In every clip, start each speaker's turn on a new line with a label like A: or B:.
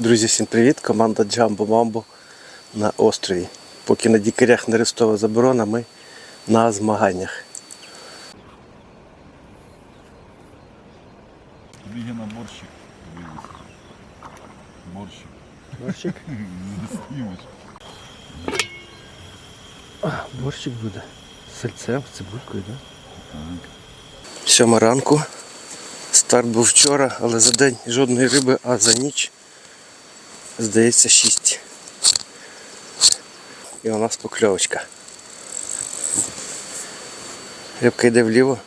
A: Друзі, всім привіт! Команда Джамбо Мамбо на острові. Поки на дікарях не арестова заборона, ми на змаганнях.
B: Біги на борщик. Борщик.
A: Борщик?
B: Не знімеш.
A: Борщик буде. З сальцем, з цибулькою, так? Сьома ранку. Старт був вчора, але за день жодної риби, а за ніч, здається, шість. І у нас покльовочка. Рибка йде вліво.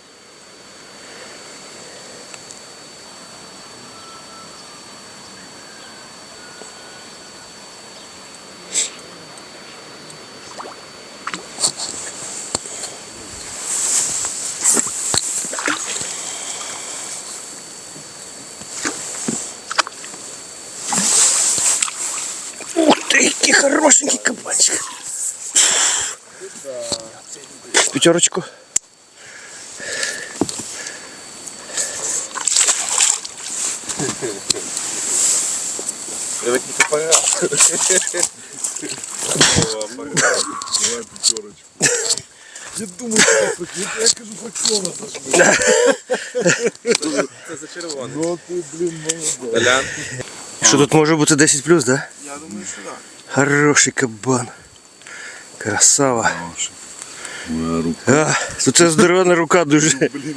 A: Хорошенький кабанчик. Пятерочку.
B: Не попагав. Давай пятерочку. Я думаю, що я кажу фракціона зажми.
C: Це за червоний.
B: Ну ти, блін, молодець.
A: Що тут може бути 10 плюс, да?
C: Я думаю, що так.
A: Хороший кабан. Красава.
B: Моя рука.
A: А, тут це здоровена рука дуже.
B: Блін,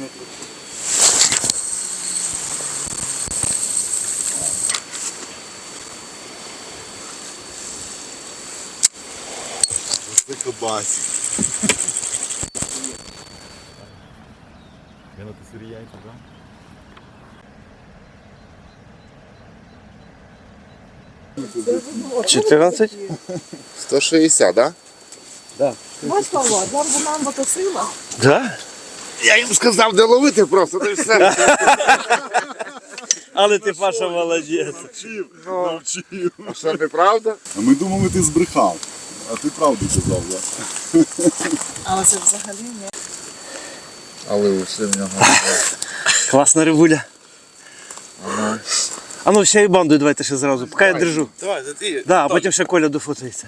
B: Це кабасик. Я на тесеріянці, так?
A: 14?
C: 160, так?
D: Бач, Павло, джамбо мамба то сила.
A: Да?
C: Я їм сказав, де ловити просто, то все.
A: Але ти Паша молодець.
B: Навчив.
C: А що, неправда?
B: А ми думали, ти збрехав. А ти правду казав, так?
D: Але це взагалі не.
C: Але усе в нього.
A: Класна рибуля. А ну ще і банду давайте ще зразу. Поки я держу.
C: Давай, ти.
A: Да, а потім ще Коля дофотається.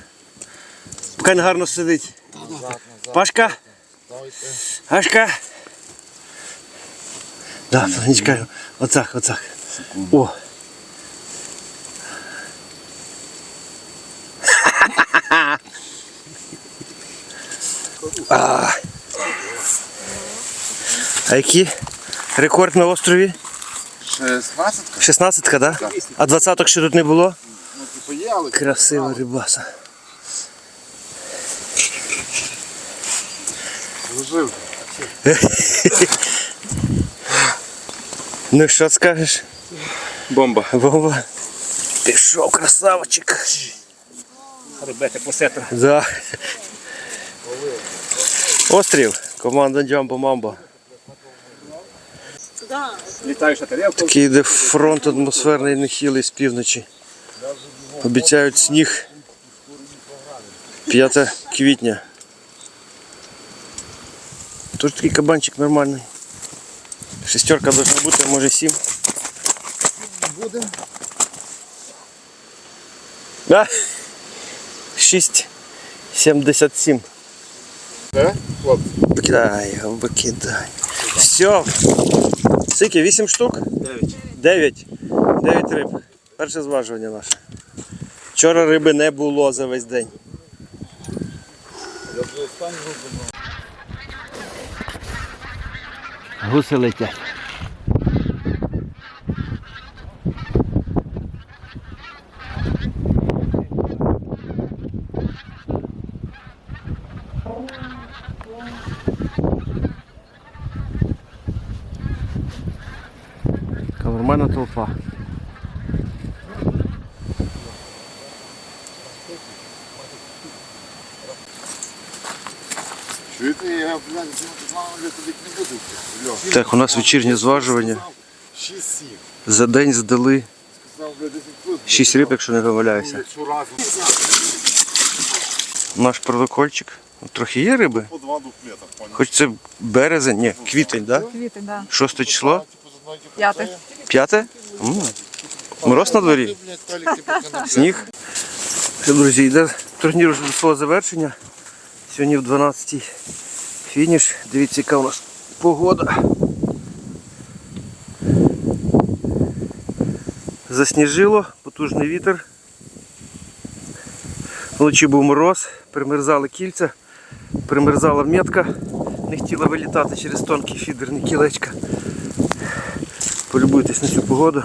A: Поки не гарно сидить. Пашка. Пашка. Да, Сонечка. Оцак, оцак. О. А. А який рекорд на острові?
C: 16
A: 16-ка, да? А 20-ок ще тут не було?
C: Ну, типу є, але...
A: Красива рибаса.
C: Зажив.
A: Ну що скажеш?
C: Бомба.
A: Вова. Пішов красавчик.
E: Ребята, посетра.
A: Да. Острів. Команда Джамбо Мамбо.
D: Да.
E: Літаюча тарілка.
A: Такий йде фронт атмосферний нехилий з півночі. Обіцяють сніг. 5 квітня. Тут такий кабанчик нормальний. Шестерка должна бути, може сім.
C: Буде.
A: Да? 6,77.
C: Так, хлопці?
A: Викидай його, викидай. Все. Скільки? 8 штук? 9. 9. 9 риб. Перше зважування наше. Вчора риби не було за весь день. Гуси летять. Так, у нас вечірнє зважування. За день здали
C: Сказав, блядь, 10 плюс.
A: 6 риб, якщо не помиляюся. Наш протокольчик. Трохи є риби. Хоч це березень, ні, квітень, так? Да?
D: Квіти, да.
A: 6 число?
D: П'яте.
A: П'яте? Мороз на дворі? Сніг. Все, друзі, йде турнір вже до свого завершення. Сьогодні в 12 фініш. Дивіться, яка у нас погода. Засніжило, потужний вітер. Вночі був мороз, примерзали кільця, примерзала метка, не хотіла вилітати через тонкі фідерні кілечка. Полюбуйтесь на цю погоду.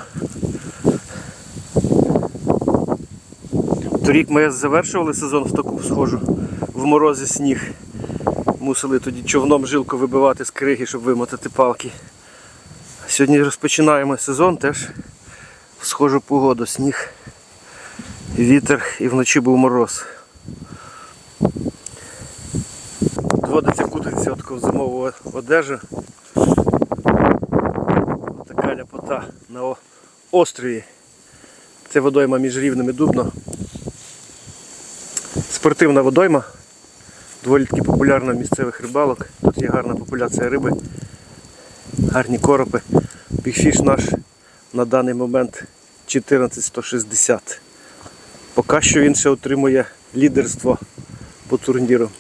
A: Торік ми завершували сезон в таку схожу в морозі сніг. Мусили тоді човном жилку вибивати з криги, щоб вимотати палки. Сьогодні розпочинаємо сезон теж схожу погоду. Сніг, вітер і вночі був мороз. Доводиться кутатися от в зимову одежу. Така ляпота на острові. Це водойма між рівними Дубно. Спортивна водойма. Доволі таки популярна в місцевих рибалок. Тут є гарна популяція риби, гарні коропи. Бігфіш наш на даний момент 14160. Поки що він ще отримує лідерство по турніру.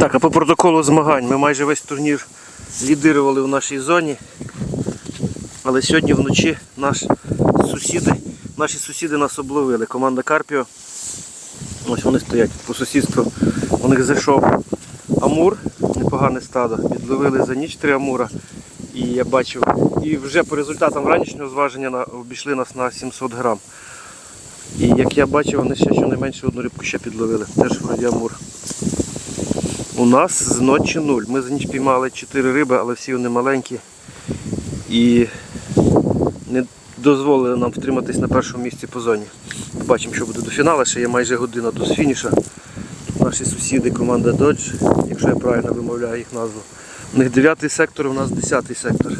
A: Так, а по протоколу змагань ми майже весь турнір лідирували в нашій зоні. Але сьогодні вночі наш сусіди, наші сусіди нас обловили. Команда Карпіо. Ось вони стоять по сусідству. У них зайшов амур, непогане стадо. Підловили за ніч три амура. І я бачив. І вже по результатам ранішнього зваження на- обійшли нас на 700 грам. І як я бачив, вони ще щонайменше одну рибку ще підловили. Теж вроді амур. У нас з ночі нуль. Ми за ніч піймали 4 риби, але всі вони маленькі. І не дозволили нам втриматись на першому місці по зоні. Побачимо, що буде до фіналу. Ще є майже година до фініша. Наші сусіди, команда Dodge, якщо я правильно вимовляю їх назву. У них 9 сектор, у нас 10 сектор.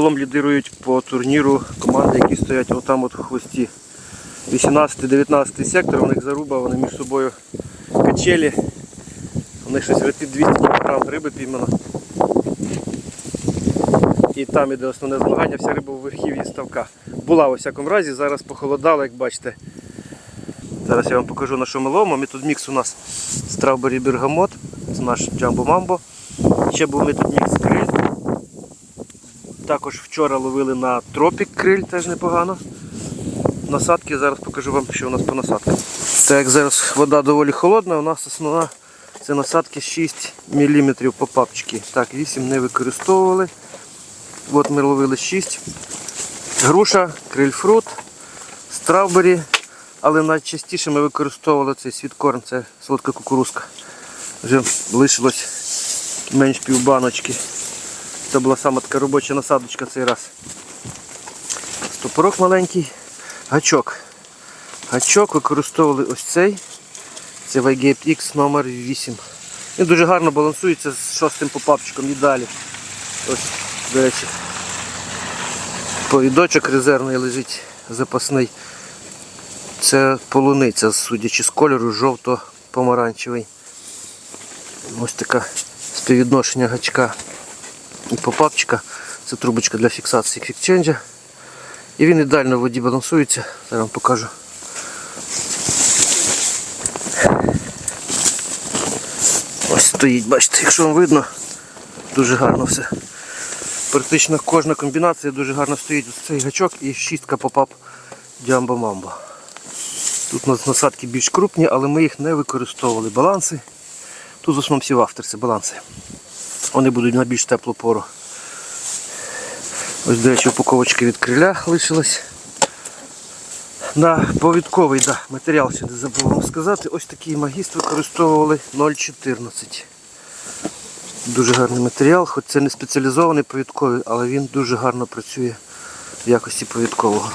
A: Загалом лідирують по турніру команди, які стоять отам от в хвості. 18-19 сектор, у них заруба, вони між собою качелі. У них щось під 200 кг риби піймано. І там іде основне змагання, вся риба у верхів'ї ставка. Була у всякому разі, зараз похолодало, як бачите. Зараз я вам покажу на що ми ловимо. Метод у нас Strawberry Бергамот, це наш Джамбо Мамбо. Ще був метод мікс криль. Також вчора ловили на тропік криль, теж непогано. Насадки, зараз покажу вам, що у нас по насадкам. Так як зараз вода доволі холодна, у нас основна це насадки 6 мм по папчики. Так, 8 не використовували. От ми ловили 6. Груша, крильфрут, страубері. Але найчастіше ми використовували цей світкорн, це солодка кукурузка. Вже лишилось менш півбаночки. Це була саме така робоча насадочка цей раз. Стопорок маленький, гачок. Гачок використовували ось цей. Це Vygate X номер 8. Він дуже гарно балансується з шостим попапчиком і далі. Ось, до речі, повідочок резервний лежить запасний. Це полуниця, судячи з кольору, жовто-помаранчевий. Ось таке співвідношення гачка і попапчика. Це трубочка для фіксації квікченджа. І він ідеально в воді балансується. Зараз вам покажу. Ось стоїть, бачите, якщо вам видно, дуже гарно все. Практично кожна комбінація дуже гарно стоїть. Ось цей гачок і шістка попап Джамбо Мамбо. Тут у нас насадки більш крупні, але ми їх не використовували. Баланси. Тут в основному всі вафтер, це баланси. Вони будуть на більш теплу пору. Ось, до речі, упаковочка від криля лишилась. На повідковий да, матеріал не забув вам сказати. Ось такий магіст використовували 0,14. Дуже гарний матеріал, хоч це не спеціалізований повідковий, але він дуже гарно працює в якості повідкового.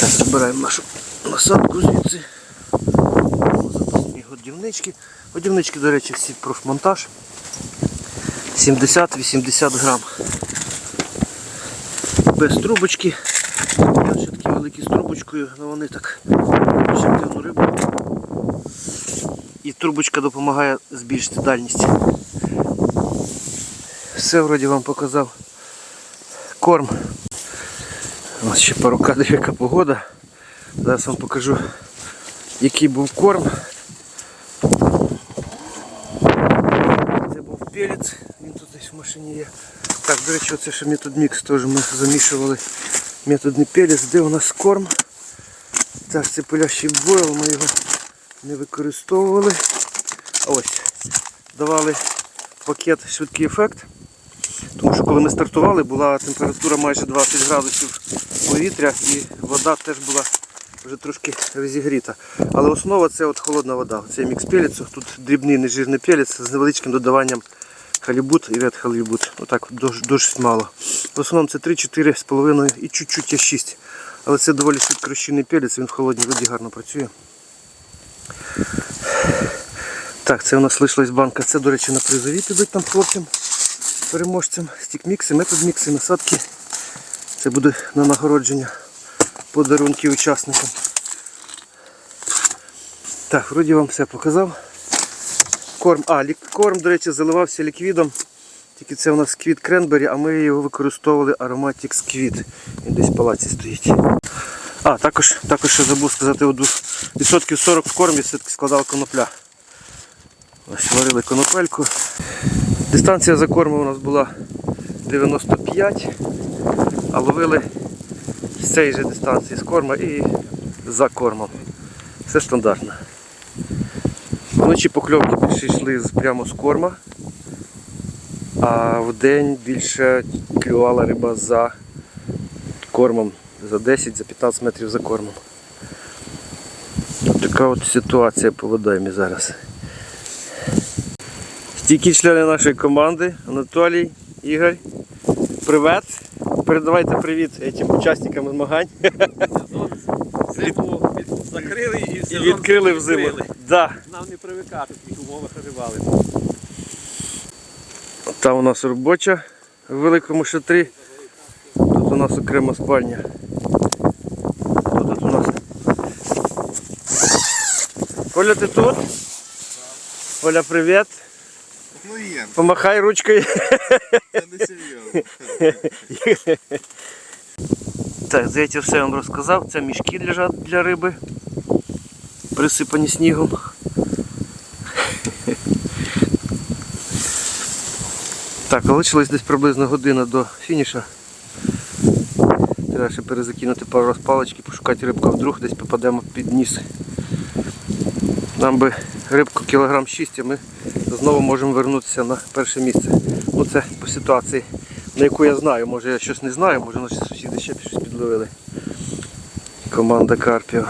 A: Так, забираємо нашу насадку звідси. Запасні годівнички. Годівнички, до речі, всі профмонтаж. 70-80 грам. Без трубочки. Ще такі великі з трубочкою, але вони так активну рибу. І трубочка допомагає збільшити дальність. Все вроді вам показав. корм. Ось ще пару кадрів, яка погода. Зараз вам покажу, який був корм. Це був пелець, він тут десь в машині є. Так, до речі, оце ще метод мікс теж ми замішували. Методний пелець, де у нас корм. Так, це пилящий бойл, ми його не використовували. Ось. Давали пакет швидкий ефект. Тому що коли ми стартували, була температура майже 20 градусів повітря і вода теж була вже трошки розігріта. Але основа це от холодна вода. Це мікс пелецу. Тут дрібний нежирний пелець з невеличким додаванням халібут і ред халібут. Отак дуже мало. В основному це 3-4 з половиною і чуть-чуть є 6. Але це доволі швидко пелець, він в холодній воді гарно працює. Так, це у нас лишилась банка. Це, до речі, на призові підуть там хлопцям, переможцям. Стік-мікси, метод насадки. Це буде на нагородження подарунки учасникам. Так, вроді вам все показав. Корм, а, корм, до речі, заливався ліквідом. Тільки це у нас квіт кренбері, а ми його використовували Aromatics Kвіт. Він десь в палаці стоїть. А, також, також ще забув сказати, відсотків 40 в кормі все-таки складала конопля. Ось варили конопельку. Дистанція за кормом у нас була 95, а ловили з цієї же дистанції з корма і за кормом. Все стандартно. Вночі покльовки більше йшли прямо з корма, а в день більше клювала риба за кормом, за 10, за 15 метрів за кормом. Така от ситуація по водоймі зараз. Стійкі члени нашої команди, Анатолій, Ігор. Привет. Передавайте привіт цим учасникам змагань.
E: Зиму від- закрили і,
A: І
E: сезон
A: відкрили взиму. Да.
E: Нам не привикати в таких умовах виживали.
A: Там у нас робоча в великому шатрі. Тут у нас окрема спальня. Тут у нас. Оля, ти тут? Оля, привіт.
B: Ну є,
A: Помахай ручкою.
B: це не серйозно.
A: Так, здається, все я вам розказав. Це мішки лежать для риби, присипані снігом. Так, залишилось десь приблизно година до фініша. Треба ще перезакинути пару раз палички, пошукати рибку, вдруг десь попадемо під ніс. Нам би рибку кілограм 6, а ми знову можемо вернутися на перше місце. Ну це по ситуації, на яку я знаю. Може я щось не знаю, може наші сусіди ще щось підловили. Команда Карпів.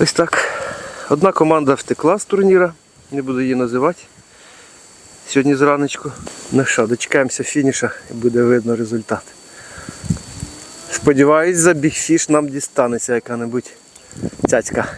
A: Ось так. Одна команда втекла з турніра, не буду її називати. Сьогодні зранечку. Ну що, дочекаємося фініша і буде видно результат. Сподіваюсь, за бігфіш нам дістанеться яка-небудь цяцька.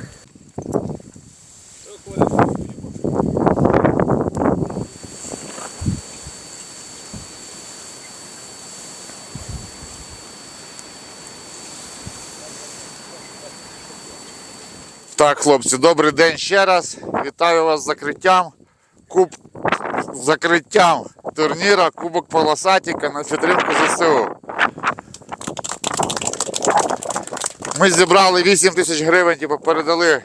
C: Хлопці, добрий день ще раз. Вітаю вас з закриттям. Куб... Закриттям турніра Кубок Полосатіка на підтримку ЗСУ. Ми зібрали 8 тисяч гривень, типу, передали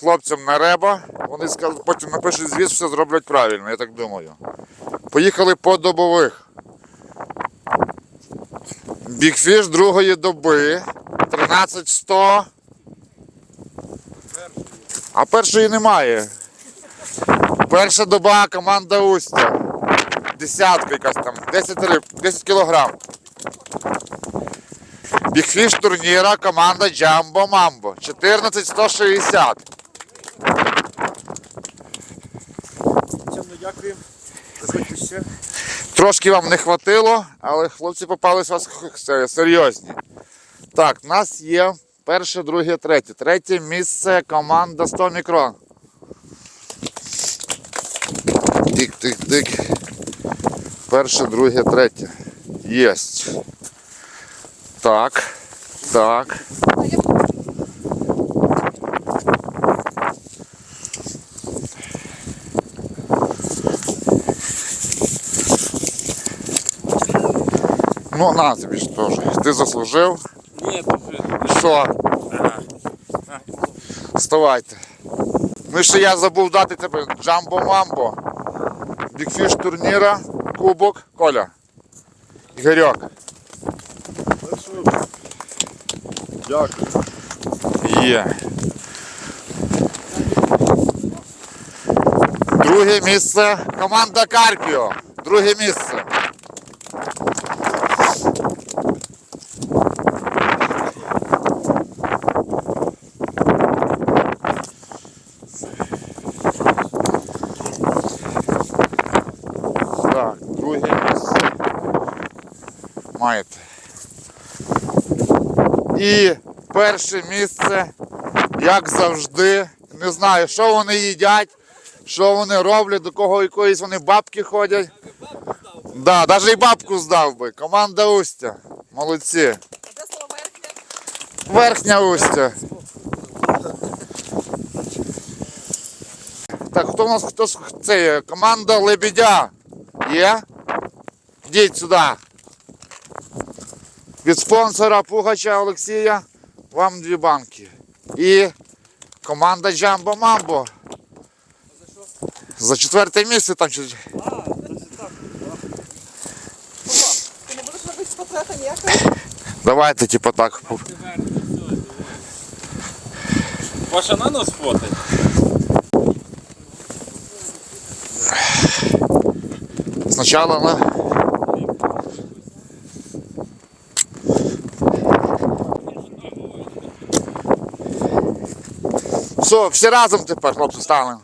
C: хлопцям на реба. Вони сказали, потім напишуть звіт, все зроблять правильно, я так думаю. Поїхали по добових. Бігфіш другої доби. 13100. А першої немає. Перша доба команда Устя. Десятка якась там, 10 риб, 10 кілограм. Бігфіш турніра команда Джамбо Мамбо. 14160.
E: Чому дякую. Заходьте.
C: Трошки вам не хватило, але хлопці попались у вас серйозні. Так, у нас є Перше, друге, третє. Третє місце команда 100 мікрон. Тик-тик-тик. Перше, друге, третє. Єсть. Так. Так. Ну, на тобі ж теж. Ти заслужив.
E: Ні,
C: що? Вставайте. Ну і ще я забув дати тебе Джамбо Мамбо. Бікфіш турніра, кубок, Коля. Ігорьок.
B: Дякую.
C: Є. Друге місце команда Карпіо. Друге місце. Так, друге місце. Маєте. І перше місце, як завжди, не знаю, що вони їдять, що вони роблять, до кого якоїсь вони бабки ходять. Да, навіть і бабку здав би. Команда Устя. Молодці.
D: Верхня?
C: Устя. Так, хто у нас хто це є? Команда Лебедя. Є? Йдіть сюди. Від спонсора Пугача Олексія вам дві банки. І команда Джамбо Мамбо. За четверте місце там чи.
D: Ти не будеш робити портрета ніякого?
C: Давайте, типу так.
E: Ваша на нас фотить?
C: Спочатку на. Все, всі разом тепер, хлопці, станемо.